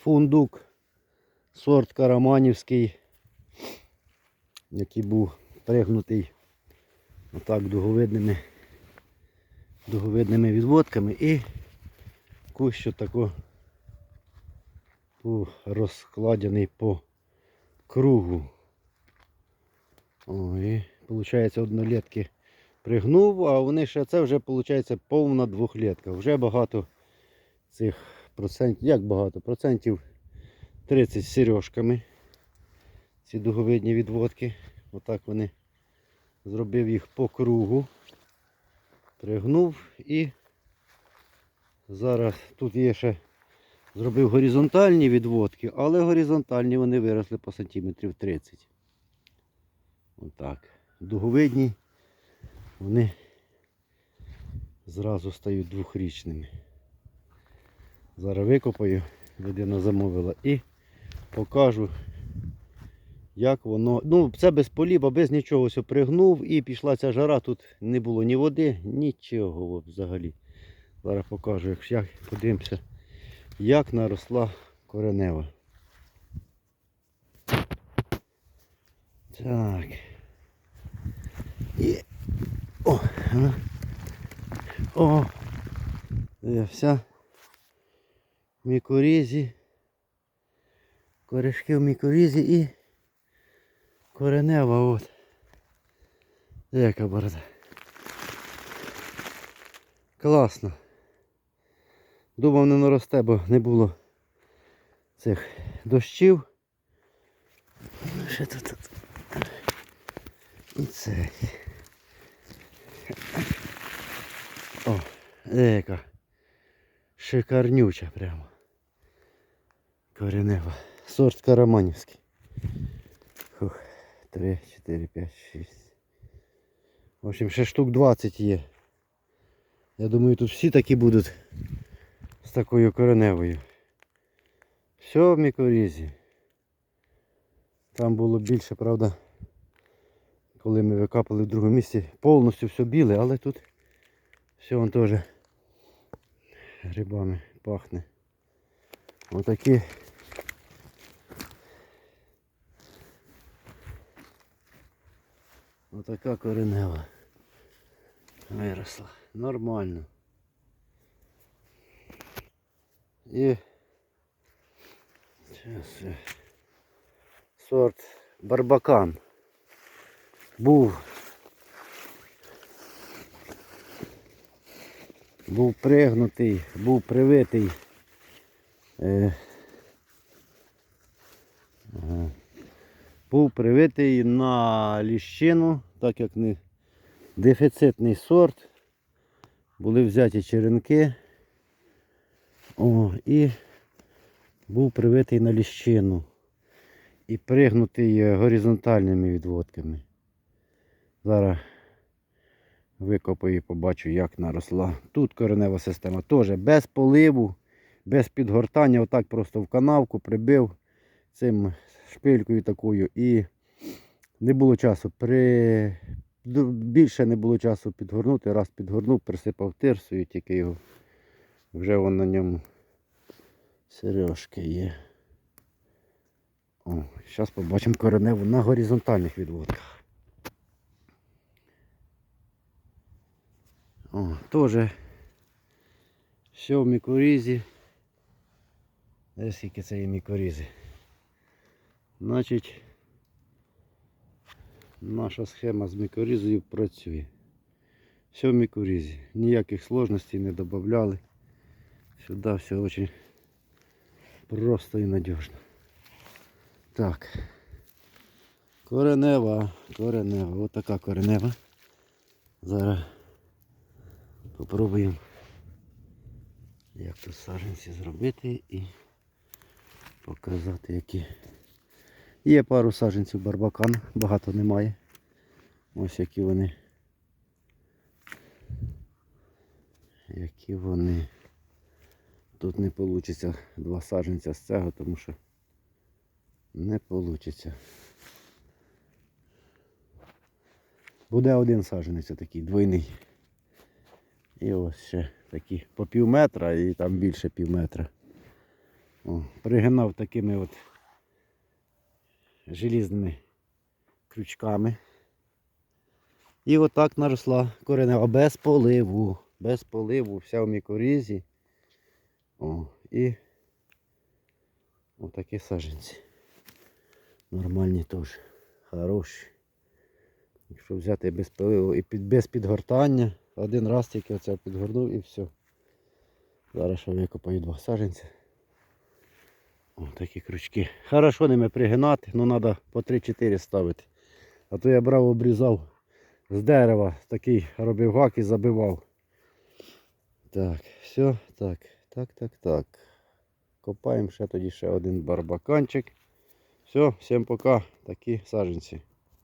фундук, сорт Караманівський, який був пригнутий отак дуговидними, дуговидними відводками і кущ тако розкладений по кругу. О, і виходить однолітки пригнув, а вони ще це вже виходить повна двохлітка. Вже багато цих процентів, як багато? Процентів 30 з сережками. Ці дуговидні відводки. Отак вони зробив їх по кругу. Пригнув і зараз тут є ще зробив горизонтальні відводки, але горизонтальні вони виросли по сантиметрів 30. Отак. Дуговидні вони зразу стають двохрічними. Зараз викопаю, людина замовила і покажу, як воно. Ну, це без поліба, без нічого все пригнув і пішла ця жара, тут не було ні води, нічого взагалі. Зараз покажу, як як подивимося, як наросла коренева. Так. І... О. О, вся мікорізі. Корешки в мікорізі і коренева от. Яка борода. Класно. Думав не наросте, бо не було цих дощів. Що тут? тут? І це. О, яка шикарнюча прямо. Коренева. Сорт Караманівський. Фух, 3, 4, 5, 6. В общем, ще штук 20 є. Я думаю, тут всі такі будуть з такою кореневою. Все в мікорізі. Там було більше, правда, коли ми викапали в другому місці, повністю все біле, але тут все вон теж грибами пахне. Отакі. Отака коренева виросла. Нормально. Щас, е, сорт барбакан. Був був пригнутий, був привитий. Е, ага. був привитий на ліщину, так як не дефіцитний сорт. Були взяті черенки. О, і був привитий на ліщину і пригнутий е, горизонтальними відводками. Зараз викопаю і побачу, як наросла. Тут коренева система теж без поливу, без підгортання, отак просто в канавку прибив цим шпилькою такою і не було часу. При... Більше не було часу підгорнути. Раз підгорнув, присипав тирсою, тільки його вже вон на ньому сережки є. О, зараз побачимо кореневу на горизонтальних відводках. О, теж все в мікорізі. Десь скільки це є мікорізи. Значить, наша схема з мікорізою працює. Все в мікорізі. Ніяких сложностей не додавали. Сюди все дуже просто і надіжно. Так. Коренева, коренева. Така коренева. Зараз попробуємо як тут саджанці зробити і показати які. Є пару саджанців барбакан, багато немає. Ось які вони. Які вони. Тут не вийде два саджанця з цього, тому що не вийде. Буде один саджанець такий двойний. І ось ще такі по пів метра і там більше пів метра. О, пригинав такими от желізними крючками. І отак наросла коренева без поливу. Без поливу, вся в мікорізі. О, і отакі саджанці. Нормальні теж. Хороші. Якщо взяти без поливу і під, без підгортання, один раз тільки оце підгорнув і все. Зараз ще викопаю два саджанця. О, такі крючки. Хорошо ними пригинати, але треба по 3-4 ставити. А то я брав, обрізав з дерева, такий робив гак і забивав. Так, все, так, так, так, так. Копаємо ще тоді ще один барбаканчик. Все, всім пока. Такі саджанці.